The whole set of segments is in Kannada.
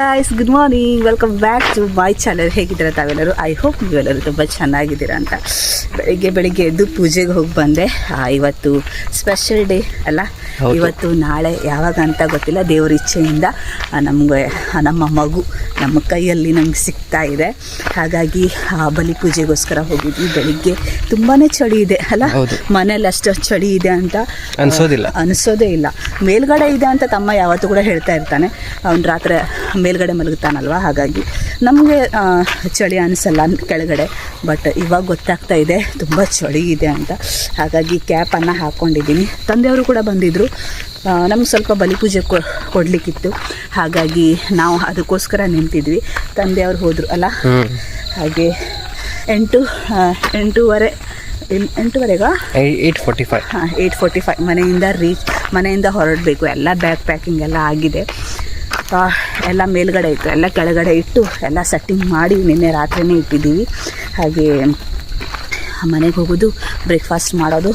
Guys good morning welcome back to my channel ಹೇಗಿದ್ದೀರಾ ತಾವೆಲ್ಲರೂ? ಐ ಹೋಪ್ ನೀವೆಲ್ಲರೂ ತುಂಬ ಚೆನ್ನಾಗಿದ್ದೀರಾ ಅಂತ. ಬೆಳಿಗ್ಗೆ ಬೆಳಿಗ್ಗೆ ಎದ್ದು ಪೂಜೆಗೆ ಹೋಗಿ ಬಂದೆ. ಆ, ಇವತ್ತು ಸ್ಪೆಷಲ್ ಡೇ ಅಲ್ಲ? ಇವತ್ತು ನಾಳೆ ಯಾವಾಗ ಅಂತ ಗೊತ್ತಿಲ್ಲ. ದೇವರ ಇಚ್ಛೆಯಿಂದ ನಮಗೆ ನಮ್ಮ ಮಗು ನಮ್ಮ ಕೈಯಲ್ಲಿ ನಮ್ಗೆ ಸಿಗ್ತಾ ಇದೆ. ಹಾಗಾಗಿ ಆ ಬಲಿ ಪೂಜೆಗೋಸ್ಕರ ಹೋಗಿದ್ವಿ. ಬೆಳಿಗ್ಗೆ ತುಂಬಾ ಚಳಿ ಇದೆ ಅಲ್ಲ. ಮನೇಲಿ ಅಷ್ಟು ಚಳಿ ಇದೆ ಅಂತ ಅನಿಸೋದಿಲ್ಲ. ಅನಿಸೋದೇ ಇಲ್ಲ. ಮೇಲ್ಗಡೆ ಇದೆ ಅಂತ ತಮ್ಮ ಯಾವತ್ತೂ ಕೂಡ ಹೇಳ್ತಾ ಇರ್ತಾನೆ. ಅವ್ನು ರಾತ್ರಿ ಮೇಲ್ಗಡೆ ಮಲಗುತ್ತಾನಲ್ವ? ಹಾಗಾಗಿ ನಮಗೆ ಚಳಿ ಅನಿಸಲ್ಲ ಕೆಳಗಡೆ. ಬಟ್ ಇವಾಗ ಗೊತ್ತಾಗ್ತಾ ಇದೆ ತುಂಬ ಚಳಿ ಇದೆ ಅಂತ. ಹಾಗಾಗಿ ಕ್ಯಾಪನ್ನು ಹಾಕ್ಕೊಂಡಿದ್ದೀನಿ ತಂದೆಯವರು ಕೂಡ ಬಂದಿದ್ದರು ನಮಗೆ ಸ್ವಲ್ಪ ಬಲಿಪೂಜೆ ಕೊಡಲಿಕ್ಕಿತ್ತು. ಹಾಗಾಗಿ ನಾವು ಅದಕ್ಕೋಸ್ಕರ ನಿಂತಿದ್ವಿ. ತಂದೆಯವರು ಹೋದರು ಅಲ್ಲ? ಹಾಗೆ ಎಂಟು ಎಂಟೂವರೆ ಇಲ್- ಎಂಟೂವರೆಗಾ? Eight forty five. ಹಾಂ ಏಯ್ಟ್ ಫೋರ್ಟಿ ಫೈವ್. ಮನೆಯಿಂದ ರೀಚ್ ಮನೆಯಿಂದ ಹೊರಡಬೇಕು. ಎಲ್ಲ ಬ್ಯಾಗ್ ಪ್ಯಾಕಿಂಗ್ ಎಲ್ಲ ಆಗಿದೆ. ಆ, ಎಲ್ಲ ಮೇಲ್ಗಡೆ ಇತ್ತು ಎಲ್ಲ ಕೆಳಗಡೆ ಇಟ್ಟು ಎಲ್ಲ ಸೆಟ್ಟಿಂಗ್ ಮಾಡಿ ನಿನ್ನೆ ರಾತ್ರಿನೇ ಇಟ್ಟಿದ್ದೀವಿ. ಹಾಗೆ ಮನೆಗೆ ಹೋಗೋದು ಬ್ರೇಕ್ಫಾಸ್ಟ್ ಮಾಡೋದು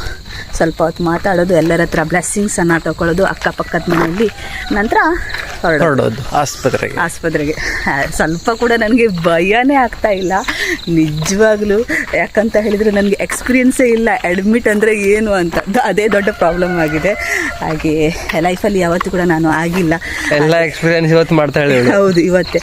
ಸ್ವಲ್ಪ ಹೊತ್ತು ಮಾತಾಡೋದು ಎಲ್ಲರ ಹತ್ರ ಬ್ಲೆಸ್ಸಿಂಗ್ಸನ್ನು ತಗೊಳ್ಳೋದು ಅಕ್ಕಪಕ್ಕದ ಮನೆಯಲ್ಲಿ. ನಂತರ ಹೊರಡೋದು. ಆಸ್ಪತ್ರೆಗೆ. ಆಸ್ಪತ್ರೆಗೆ. ಸ್ವಲ್ಪ ಕೂಡ ನನಗೆ ಭಯನೇ ಆಗ್ತಾ ಇಲ್ಲ. ನಿಜವಾಗ್ಲೂ ಯಾಕಂತ ಹೇಳಿದರೆ ನನಗೆ ಎಕ್ಸ್ಪೀರಿಯನ್ಸೇ ಇಲ್ಲ. ಅಡ್ಮಿಟ್ ಅಂದರೆ ಏನು ಅಂತ. ಅದೇ ದೊಡ್ಡ ಪ್ರಾಬ್ಲಮ್ ಆಗಿದೆ. ಹಾಗೆ ಲೈಫಲ್ಲಿ ಯಾವತ್ತೂ ಕೂಡ ನಾನು ಆಗಿಲ್ಲ. ಎಲ್ಲ ಎಕ್ಸ್ಪೀರಿಯನ್ಸ್ ಇವತ್ತು ಮಾಡ್ತಾ ಹೌದು ಇವತ್ತೇ.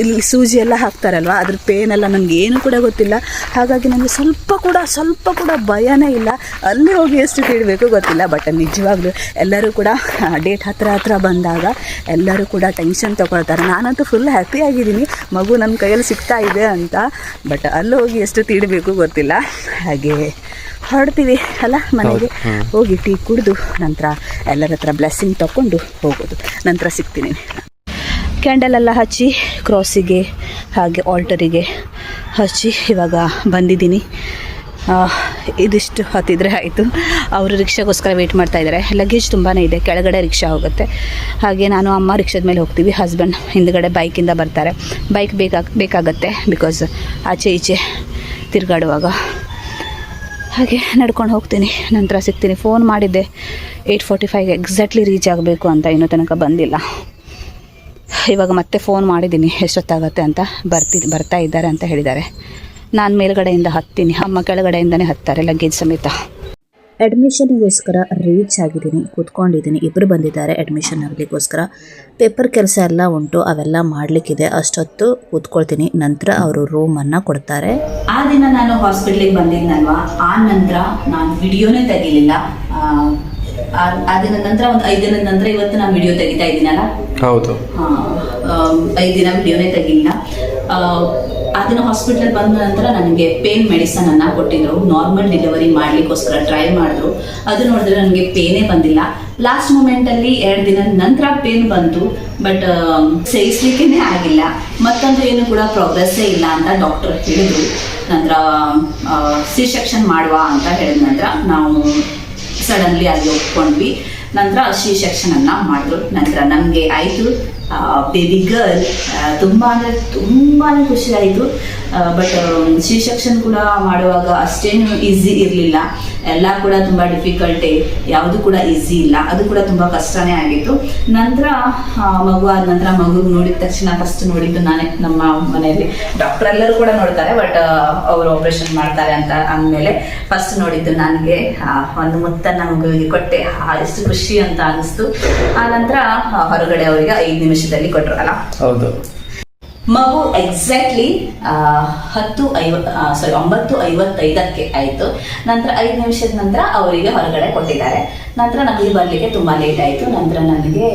ಇಲ್ಲಿ ಸೂಜಿ ಎಲ್ಲ ಹಾಕ್ತಾರಲ್ವ? ಅದ್ರ ಪೇನ್ ಎಲ್ಲ ನನಗೆ ಏನು ಕೂಡ ಗೊತ್ತಿಲ್ಲ. ಹಾಗಾಗಿ ನನಗೆ ಸ್ವಲ್ಪ ಕೂಡ ಸ್ವಲ್ಪ ಕೂಡ ಭಯನೇ ಇಲ್ಲ. ಅಲ್ಲಿ ಹೋಗಿ ಎಷ್ಟು ಕೇಳಬೇಕು ಗೊತ್ತಿಲ್ಲ ಬಟ್ ನಿಜವಾಗ್ಲೂ ಎಲ್ಲರೂ ಕೂಡ ಡೇಟ್ ಹತ್ರ ಹತ್ರ ಬಂದಾಗ ಎಲ್ಲರೂ ಕೂಡ ಟೆನ್ಷನ್ ತೊಗೊಳ್ತಾರೆ. ನಾನಂತೂ ಫುಲ್ ಹ್ಯಾಪಿ ಆಗಿದ್ದೀನಿ. ಮಗು ನನ್ನ ಕೈಯಲ್ಲಿ ಸಿಗ್ತಾ ಇದೆ ಅಂತ ಬಟ್ ಅಲ್ಲಿ ಹೋಗಿ ಎಷ್ಟು ತೀಡಬೇಕು ಗೊತ್ತಿಲ್ಲ. ಹಾಗೆ ಹೊರಡ್ತೀವಿ ಅಲ್ಲ ಮನೆಗೆ. ಹೋಗಿ ಟೀ ಕುಡಿದು ನಂತರ ಎಲ್ಲರ ಹತ್ರ ಬ್ಲೆಸ್ಸಿಂಗ್ ತಗೊಂಡು ಹೋಗೋದು. ನಂತರ ಸಿಗ್ತೀನಿ. ಕ್ಯಾಂಡಲ್ ಎಲ್ಲ ಹಚ್ಚಿ ಕ್ರಾಸಿಗೆ ಹಾಗೆ ಆಲ್ಟರಿಗೆ ಹಚ್ಚಿ ಇವಾಗ ಬಂದಿದ್ದೀನಿ. ಇದಿಷ್ಟು ಹತ್ತಿದ್ರೆ ಆಯಿತು. ಅವರು ರಿಕ್ಷಾಗೋಸ್ಕರ ವೆಯ್ಟ್ ಮಾಡ್ತಾ ಇದ್ದಾರೆ ಲಗೇಜ್ ತುಂಬಾ ಇದೆ. ಕೆಳಗಡೆ ರಿಕ್ಷಾ ಹೋಗುತ್ತೆ. ಹಾಗೆ ನಾನು ಅಮ್ಮ ರಿಕ್ಷಾದ ಮೇಲೆ ಹೋಗ್ತೀವಿ. ಹಸ್ಬೆಂಡ್ ಹಿಂದ್ಗಡೆ ಬೈಕಿಂದ ಬರ್ತಾರೆ. ಬೈಕ್ ಬೇಕಾಗ ಬೇಕಾಗತ್ತೆ ಬಿಕಾಸ್ ಆಚೆ ಈಚೆ ತಿರುಗಾಡುವಾಗ. ಹಾಗೆ ನಡ್ಕೊಂಡು ಹೋಗ್ತೀನಿ. ನಂತರ ಸಿಗ್ತೀನಿ. ಫೋನ್ ಮಾಡಿದ್ದೆ. ಏಯ್ಟ್ ಫೋರ್ಟಿ ಫೈವ್ಗೆ ಎಕ್ಸಾಕ್ಟ್ಲಿ ರೀಚ್ ಆಗಬೇಕು ಅಂತ ಇನ್ನೂ ತನಕ ಬಂದಿಲ್ಲ. ಇವಾಗ ಮತ್ತೆ ಫೋನ್ ಮಾಡಿದ್ದೀನಿ. ಎಷ್ಟೊತ್ತಾಗತ್ತೆ ಅಂತ ಬರ್ತಿ, ಬರ್ತಾ ಇದ್ದಾರೆ ಅಂತ ಹೇಳಿದ್ದಾರೆ. ನಾನು ಮೇಲ್ಗಡೆಯಿಂದ ಹತ್ತೀನಿ. ಅಮ್ಮ ಕೆಳಗಡೆಯಿಂದನೇ ಹತ್ತಾರೆ ಲಗೇಜ್ ಸಮೇತ. ಅಡ್ಮಿಷನ್ಗೋಸ್ಕರ ರೀಚ್ ಆಗಿದ್ದೀನಿ ಕೂತ್ಕೊಂಡಿದ್ದೀನಿ. ಇಬ್ಬರು ಬಂದಿದ್ದಾರೆ ಅಡ್ಮಿಷನ್ ಆಗಲಿಕ್ಕೋಸ್ಕರ ಪೇಪರ್ ಕೆಲಸ ಎಲ್ಲ ಉಂಟು ಅವೆಲ್ಲ ಮಾಡಲಿಕ್ಕಿದೆ. ಅಷ್ಟೊತ್ತು ಕೂತ್ಕೊಳ್ತೀನಿ. ನಂತರ ಅವರು ರೂಮನ್ನು ಕೊಡ್ತಾರೆ. ಆ ದಿನ ನಾನು ಹಾಸ್ಪಿಟ್ಲಿಗೆ ಬಂದಿದ್ನಲ್ವಾ? ಆ ನಂತರ ನಾನು ವಿಡಿಯೋನೇ ತೆಗಿಲಿಲ್ಲ. ಆ ದಿನ ನಂತರ ಒಂದು ಐದು ದಿನದ ನಂತರ ಇವತ್ತು ನಾನು ವಿಡಿಯೋ ತೆಗಿತಾ ಇದ್ದೀನಲ್ಲ? ಹೌದು. ಐದು ದಿನ ವಿಡಿಯೋನೇ ತೆಗಿಲ್ಲ ಆ, ದಿನ ಹಾಸ್ಪಿಟಲ್ ಬಂದ ನಂತರ ನನಗೆ ಪೇನ್ ಮೆಡಿಸನ್ ಅನ್ನ ಕೊಟ್ಟಿದ್ರು. ನಾರ್ಮಲ್ ಡೆಲಿವರಿ ಮಾಡ್ಲಿಕ್ಕೋಸ್ಕರ ಟ್ರೈ ಮಾಡಿದ್ರು. ಅದು ನೋಡಿದ್ರೆ ನನಗೆ ಪೇನೇ ಬಂದಿಲ್ಲ. ಲಾಸ್ಟ್ ಮೂಮೆಂಟ್ ಅಲ್ಲಿ ಎರಡು ದಿನ ನಂತರ ಪೇನ್ ಬಂತು. ಬಟ್ ಸೇರಿಸ್ಲಿಕ್ಕೇನೆ ಆಗಿಲ್ಲ. ಮತ್ತೊಂದು ಏನು ಕೂಡ ಪ್ರೋಗ್ರೆಸ್ಸೇ ಇಲ್ಲ ಅಂತ ಡಾಕ್ಟರ್ ಹೇಳಿದ್ರು. ನಂತರ ಸಿ ಸೆಕ್ಷನ್ ಮಾಡುವ ಅಂತ ಹೇಳಿದ ನಂತರ ನಾವು ಸಡನ್ಲಿ ಅಲ್ಲಿ ಒಪ್ಕೊಂಡ್ವಿ. ನಂತರ ಸಿ ಸೆಕ್ಷನ್ ಅನ್ನ ಮಾಡಿದ್ರು. ನಂತರ ನಮಗೆ ಆಯಿತು. ಬೇಬಿ ಗರ್ಲ್ ತುಂಬಾ ಅಂದರೆ ತುಂಬಾ ಖುಷಿ ಆಯಿತು. ಬಟ್ ಸಿ ಸೆಕ್ಷನ್ ಕೂಡ ಮಾಡುವಾಗ ಅಷ್ಟೇನು ಈಸಿ ಇರಲಿಲ್ಲ. ಎಲ್ಲ ಕೂಡ ತುಂಬ ಡಿಫಿಕಲ್ಟಿ ಯಾವುದು ಕೂಡ ಈಸಿ ಇಲ್ಲ. ಅದು ಕೂಡ ತುಂಬ ಕಷ್ಟನೇ ಆಗಿತ್ತು. ನಂತರ ಮಗು ಆದ ನಂತರ ಮಗು ನೋಡಿದ ತಕ್ಷಣ ಫಸ್ಟ್ ನೋಡಿದ್ದು ನಾನೇ ನಮ್ಮ ಮನೆಯಲ್ಲಿ. ಡಾಕ್ಟರ್ ಎಲ್ಲರೂ ಕೂಡ ನೋಡ್ತಾರೆ ಬಟ್ ಅವರು ಆಪರೇಷನ್ ಮಾಡ್ತಾರೆ ಅಂತ ಅಂದಮೇಲೆ ಫಸ್ಟ್ ನೋಡಿದ್ದು ನನಗೆ ಒಂದು ಮುತ್ತನ್ನ ಮಗುವಿಗೆ ಕೊಟ್ಟೆ. ಎಷ್ಟು ಖುಷಿ ಅಂತ ಅನಿಸ್ತು. ಆ ನಂತರ ಹೊರಗಡೆ ಅವರಿಗೆ ಐದು ನಿಮಿಷದಲ್ಲಿ ಕೊಟ್ಟರು ಅಲ್ಲ. ಹೌದು. ಮಗು ಎಕ್ಸಾಕ್ಟ್ಲಿ ಹತ್ತು ಐವತ್ ಸಾರಿ ಒಂಬತ್ತು ಐವತ್ತೈದಕ್ಕೆ ಆಯಿತು. ನಂತರ ಐದು ನಿಮಿಷದ ನಂತರ ಅವರಿಗೆ ಹೊರಗಡೆ ಕೊಟ್ಟಿದ್ದಾರೆ. ನಂತರ ನನಗೆ ಬರಲಿಕ್ಕೆ ತುಂಬ ಲೇಟ್ ಆಯಿತು. ನಂತರ ನನಗೆ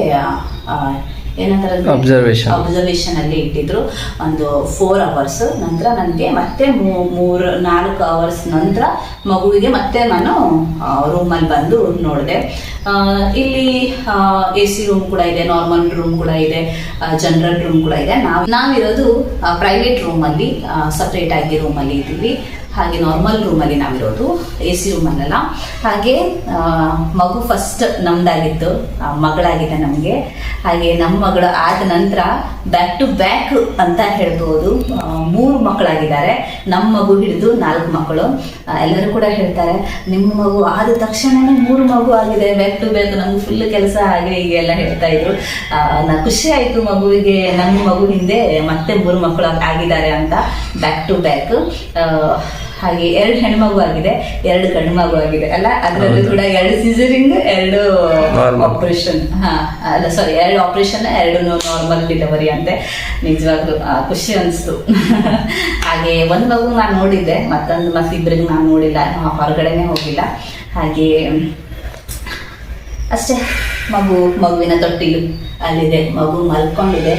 ಏನಂತಾರೆ Observation. ಅಬ್ಸರ್ವೇಷನ್ ಅಲ್ಲಿ ಇಟ್ಟಿದ್ರು. ಒಂದು ಫೋರ್ ಅವರ್ಸ್ ನಂತರ ನನಗೆ ಮತ್ತೆ ಮೂರು ನಾಲ್ಕು ಅವರ್ಸ್ ನಂತರ ಮಗುವಿಗೆ ಮತ್ತೆ ನಾನು ರೂಮಲ್ಲಿ ಬಂದು ನೋಡಿದೆ. ಇಲ್ಲಿ ಎ ಸಿ ರೂಮ್ ಕೂಡ ಇದೆ ನಾರ್ಮಲ್ ರೂಮ್ ಕೂಡ ಇದೆ ಜನರಲ್ ರೂಮ್ ಕೂಡ ಇದೆ. ನಾವು ನಾವಿರೋದು ಪ್ರೈವೇಟ್ ರೂಮಲ್ಲಿ ಸಪ್ರೇಟ್ ಆಗಿ ರೂಮಲ್ಲಿ ಇದ್ದೀವಿ. ಹಾಗೆ ನಾರ್ಮಲ್ ರೂಮಲ್ಲಿ ನಾವಿರೋದು ಎ ಸಿ ರೂಮಲ್ಲೆಲ್ಲ ಹಾಗೆ ಮಗು ಫಸ್ಟ್ ನಮ್ದಾಗಿತ್ತು ಮಗಳಾಗಿದೆ ನಮಗೆ. ಹಾಗೆ ನಮ್ಮ ಮಗಳು ಆದ ನಂತರ ಬ್ಯಾಕ್ ಟು ಬ್ಯಾಕ್ ಅಂತ ಹೇಳ್ಬೋದು. ಮೂರು ಮಕ್ಕಳಾಗಿದ್ದಾರೆ. ನಮ್ಮ ಮಗು ಹಿಡಿದು ನಾಲ್ಕು ಮಕ್ಕಳು. ಎಲ್ಲರೂ ಕೂಡ ಹೇಳ್ತಾರೆ, ನಿಮ್ಮ ಮಗು ಆದ ತಕ್ಷಣನೇ ಮೂರು ಮಗು ಆಗಿದೆ. ಬ್ಯಾಕ್ ಟು ಬ್ಯಾಕ್ ನಮ್ಗೆ ಫುಲ್ ಕೆಲಸ ಹಾಗೆ ಹೀಗೆ ಎಲ್ಲ ಹೇಳ್ತಾ ಇದ್ರು. ನಾ ಖುಷಿ ಆಯಿತು ಮಗುವಿಗೆ. ನಮ್ಮ ಮಗು ಹಿಂದೆ ಮತ್ತೆ ಮೂರು ಮಕ್ಕಳು ಆಗಿದ್ದಾರೆ ಅಂತ ಬ್ಯಾಕ್ ಟು ಬ್ಯಾಕ್ ಹಾಗೆ ಎರಡು ಹೆಣ್ಮಗು ಆಗಿದೆ ಎರಡು ಗಂಡು ಮಗು ಆಗಿದೆ. ಅಲ್ಲ ಅದರಲ್ಲೂ ಕೂಡ ಎರಡು ಸಿಸರಿಂಗ್ ಎರಡು. ಆಪರೇಷನ್ ಹಾ ಅಲ್ಲ ಸಾರಿ ಎರಡು ಆಪರೇಷನ್ ಎರಡು ನಾರ್ಮಲ್ ಡಿಲವರಿ ಅಂತೆ. ನಿಜವಾಗ್ಲೂ ಖುಷಿ ಅನಿಸ್ತು. ಹಾಗೆ ಒಂದು ಮಗು ನಾನು ನೋಡಿದ್ದೆ ಮತ್ತೊಂದು ಮತ್ತಿಬ್ಬರಿಗೆ ನಾನು ನೋಡಿಲ್ಲ ಹೊರಗಡೆನೆ ಹೋಗಿಲ್ಲ. ಹಾಗೆ ಅಷ್ಟೇ ಮಗು ಮಗುವಿನ ತೊಟ್ಟಿಲು ಅಲ್ಲಿದೆ ಮಗು ಮಲ್ಕೊಂಡಿದೆ.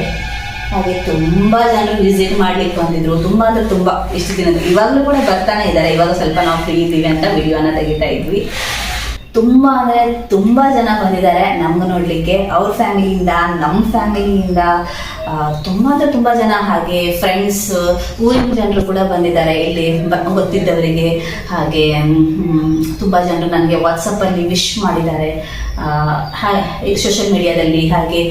ಹಾಗೆ ತುಂಬಾ ಜನರು ವಿಸಿಟ್ ಮಾಡ್ಲಿಕ್ಕೆ ಬಂದಿದ್ರು. ತುಂಬಾ ಅಂದ್ರೆ ತುಂಬಾ ಇಷ್ಟು ದಿನದ ಇವಾಗಲೂ ಕೂಡ ಬರ್ತಾನೆ ಇದ್ದಾರೆ. ಇವಾಗ ಸ್ವಲ್ಪ ನಾವು ಫ್ರೀ ಇದ್ದೀವಿ ಅಂತ ವಿಡಿಯೋನ ತೆಗಿತಾ ಇದ್ವಿ. ತುಂಬಾ ಅಂದ್ರೆ ತುಂಬಾ ಜನ ಬಂದಿದ್ದಾರೆ ನಮ್ಗೆ ನೋಡ್ಲಿಕ್ಕೆ. ಅವ್ರ ಫ್ಯಾಮಿಲಿಯಿಂದ ನಮ್ಮ ಫ್ಯಾಮಿಲಿಯಿಂದ ತುಂಬಾ ಅಂದ್ರೆ ತುಂಬಾ ಜನ ಹಾಗೆ ಫ್ರೆಂಡ್ಸ್ ಊರಿನ ಜನರು ಕೂಡ ಬಂದಿದ್ದಾರೆ ಇಲ್ಲಿ ಗೊತ್ತಿದ್ದವರಿಗೆ. ಹಾಗೆ ತುಂಬಾ ಜನರು ನನಗೆ ವಾಟ್ಸಪ್ಪಲ್ಲಿ ವಿಶ್ ಮಾಡಿದ್ದಾರೆ. ಈ ಸೋಷಿಯಲ್ ಮೀಡಿಯಾದಲ್ಲಿ ಹಾಗೆ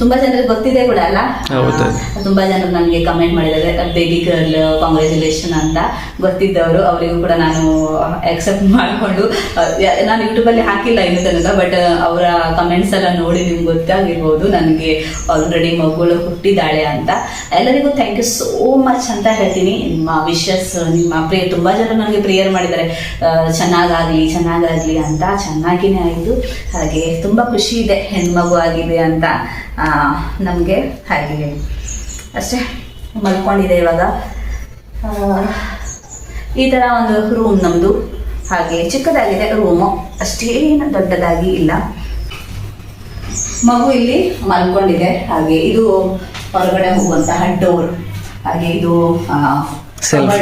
ತುಂಬಾ ಜನರಿಗೆ ಗೊತ್ತಿದೆ ಕೂಡ ಅಲ್ಲ. ತುಂಬಾ ಜನರು ನನಗೆ ಕಮೆಂಟ್ ಮಾಡಿದ್ದಾರೆ. ಬೇಬಿ ಗರ್ಲ್ ಕಾಂಗ್ರ್ಯಾಚುಲೇಷನ್ ಅಂತ ಗೊತ್ತಿದ್ದವರು. ಅವರಿಗೂ ಕೂಡ ನಾನು ಅಕ್ಸೆಪ್ಟ್ ಮಾಡಿಕೊಂಡು ನಾನು ಯೂಟ್ಯೂಬ್ ಅಲ್ಲಿ ಹಾಕಿಲ್ಲ ಇನ್ನು ತನಕ ಬಟ್ ಅವರ ಕಮೆಂಟ್ಸ್ ಎಲ್ಲ ನೋಡಿ ನಿಮ್ಗೆ ಗೊತ್ತಾಗಿರ್ಬೋದು. ನನಗೆ ಆಲ್ರೆಡಿ ಮಗಳು ಹುಟ್ಟಿದಾಳೆ ಅಂತ. ಎಲ್ಲರಿಗೂ ಥ್ಯಾಂಕ್ ಯು ಸೋ ಮಚ್ ಅಂತ ಹೇಳ್ತೀನಿ. ನಿಮ್ಮ ವಿಶಸ್ ನಿಮ್ಮ ಪ್ರೇ ತುಂಬ ಜನ ನನಗೆ ಪ್ರೇಯರ್ ಮಾಡಿದ್ದಾರೆ. ಚೆನ್ನಾಗಾಗಲಿ, ಚೆನ್ನಾಗಾಗ್ಲಿ ಅಂತ. ಚೆನ್ನಾಗಿನೇ ಆಯಿತು. ಹಾಗೆ ತುಂಬ ಖುಷಿ ಇದೆ, ಹೆಣ್ಮಗು ಆಗಿದೆ ಅಂತ. ನಮಗೆ ಹಾಗೆ ಅಷ್ಟೇ, ಮಲ್ಕೊಂಡಿದೆ ಇವಾಗ. ಈ ಥರ ಒಂದು ರೂಮ್ ನಮ್ಮದು ಹಾಗೆ ಚಿಕ್ಕದಾಗಿದೆ ರೂಮು ಅಷ್ಟೇನು ದೊಡ್ಡದಾಗಿ ಇಲ್ಲ. ಮಗು ಇಲ್ಲಿ ಮಲ್ಕೊಂಡಿದೆ. ಹಾಗೆ ಇದು ಹೊರಗಡೆ ಹೋಗುವಂತಹ ಡೋರ್ ಹಾಗೆ ಇದು.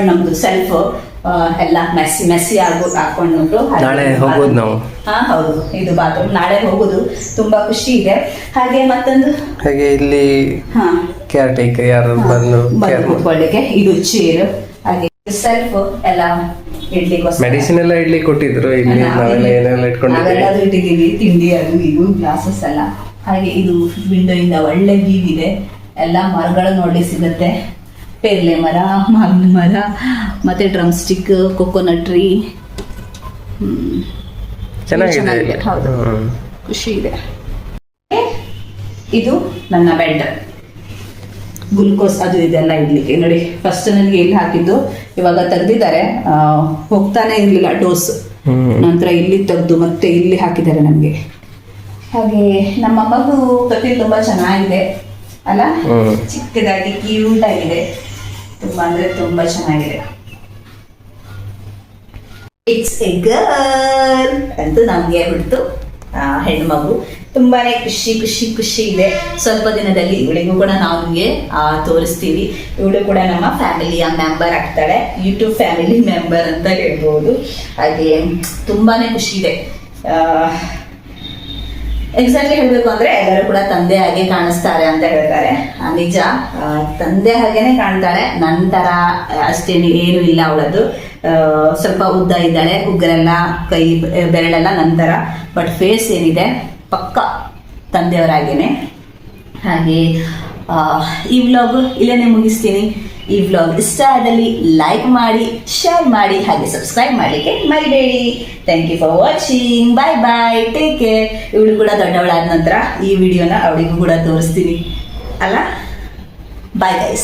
ನಮ್ದು ಸೆಲ್ಫ್ ಎಲ್ಲ ಮೆಸ್ಸಿ ಮೆಸ್ಸಿ ಆಗು ಹಾಕೊಂಡು ನಾಳೆ ಹೋಗೋದು ನಾವು. ಹಾ ಹೌದು. ಇದು ಬಾತ್ರೂಮ್ ನಾಳೆ ಹೋಗೋದು. ತುಂಬಾ ಖುಷಿ ಇದೆ. ಹಾಗೆ ಮತ್ತೊಂದು? ಹಾಗೆ ಇಲ್ಲಿ ಹಾ. ಕೇರ್ ಟೇಕರ್ ಯಾರು ಬಂದು ಕೂತ್ಕೊಳ್ಳಿಕ್ಕೆ. ಇದು ಚೇರ್ ಸೆಲ್ಫ್ ಎಲ್ಲ ಇಡ್ಲಿಕ್ಕೋಸ್ಕರ. ಮೆಡಿಸಿನ್ ಎಲ್ಲ ಇಡ್ಲಿ ಕೊಟ್ಟಿದ್ರು ಇಲ್ಲಿ ನಾವೆಲ್ಲ ಏನೆಲ್ಲ ಇಟ್ಕೊಂಡಿದ್ದೀವಿ. ನಾವೆಲ್ಲ ಇಟ್ಟಿದ್ದೀವಿ ತಿಂಡಿ ಅದು ಇದು ಗ್ಲಾಸಸ್ ಎಲ್ಲ. ಹಾಗೆ ಇದು ವಿಂಡೋ ಇಂದ ಒಳ್ಳೆ ವ್ಯೂ ಇದೆ ಎಲ್ಲ ಮರಗಳು ನೋಡಿ ಸಿಗುತ್ತೆ. ಪೇರ್ಲೆ ಮರ ಮಾವಿನ ಮರ ಮತ್ತೆ ಡ್ರಮ್ ಸ್ಟಿಕ್ ಕೊಕೊನಟ್ ಟ್ರೀ ಚೆನ್ನಾಗಿದೆ. ಹೌದು. ಖುಷಿ ಇದೆ. ಇದು ನನ್ನ ಬೆಡ್ ಗ್ಲುಕೋಸ್ ಅದು ಇದೆಲ್ಲ ಇಡ್ಲಿಕ್ಕೆ. ನೋಡಿ ಫಸ್ಟ್ ನನಗೆ ಇಲ್ಲಿ ಹಾಕಿದ್ದು ಇವಾಗ ತೆಗ್ದಿದ್ದಾರೆ. ಹೋಗ್ತಾನೆ ಇರಲಿಲ್ಲ ಡೋಸ್. ನಂತರ ಇಲ್ಲಿ ತೆಗೆದು ಮತ್ತೆ ಇಲ್ಲಿ ಹಾಕಿದ್ದಾರೆ ನಮಗೆ ಹಾಗೆ ನಮ್ಮ ಮಗು ಕತೆ ತುಂಬಾ ಚೆನ್ನಾಗಿದೆ ಅಲ್ಲ. ಚಿಕ್ಕದಾಗಿ ಕ್ಯೂಟ್ ಆಗಿದೆ. ತುಂಬಾ ಅಂದ್ರೆ ತುಂಬಾ ಚೆನ್ನಾಗಿದೆ. ಇಟ್ಸ್ ಎ ಗರ್ಲ್ ಅಂತ ನಮಗೆ ಬಿಡ್ತು ಹೆಣ್ಮಗು ತುಂಬಾನೇ ಖುಷಿ ಖುಷಿ ಖುಷಿ ಇದೆ. ಸ್ವಲ್ಪ ದಿನದಲ್ಲಿ ಇವಳಿಗೂ ಕೂಡ ನಾವು ನಿಮಗೆ ತೋರಿಸ್ತೀವಿ. ಇವಳು ಕೂಡ ನಮ್ಮ ಫ್ಯಾಮಿಲಿಯ ಮೆಂಬರ್ ಆಗ್ತಾಳೆ. ಯೂಟ್ಯೂಬ್ ಫ್ಯಾಮಿಲಿ ಮೆಂಬರ್ ಅಂತ ಹೇಳ್ಬೋದು. ಹಾಗೆ ತುಂಬಾನೇ ಖುಷಿ ಇದೆ. ಎಕ್ಸಾಕ್ಟ್ಲಿ ಹೇಳಬೇಕು ಅಂದ್ರೆ ಎಲ್ಲರೂ ಕೂಡ ತಂದೆ ಹಾಗೆ ಕಾಣಿಸ್ತಾರೆ ಅಂತ ಹೇಳ್ತಾರೆ. ನಿಜ. ತಂದೆ ಹಾಗೇನೆ ಕಾಣ್ತಾಳೆ. ನಂತರ ಅಷ್ಟೇನು ಏನು ಇಲ್ಲ ಅವಳದ್ದು. ಸ್ವಲ್ಪ ಉದ್ದ ಇದ್ದಾಳೆ. ಉಗ್ರೆಲ್ಲ ಕೈ, ಬೆರಳೆಲ್ಲ ನಂತರ. ಬಟ್ ಫೇಸ್ ಏನಿದೆ? ಪಕ್ಕ ತಂದೆಯವರಾಗೇನೆ ಹಾಗೆ ಈ ವ್ಲಾಗ್ ಇಲ್ಲೇನೆ ಮುಗಿಸ್ತೀನಿ. ಈ ವ್ಲಾಗ್ ಇಷ್ಟ ಆದಲ್ಲಿ ಲೈಕ್ ಮಾಡಿ ಶೇರ್ ಮಾಡಿ, ಹಾಗೆ ಸಬ್ಸ್ಕ್ರೈಬ್ ಮಾಡಲಿಕ್ಕೆ ಮರಿಬೇಡಿ. Thank you for watching bye bye take care ಇವಳು ಕೂಡ ದೊಡ್ಡವಳಾದ ನಂತರ ಈ ವಿಡಿಯೋನ ಅವಳಿಗೂ ಕೂಡ ತೋರಿಸ್ತೀನಿ. ಅಲ್ಲ? Bye guys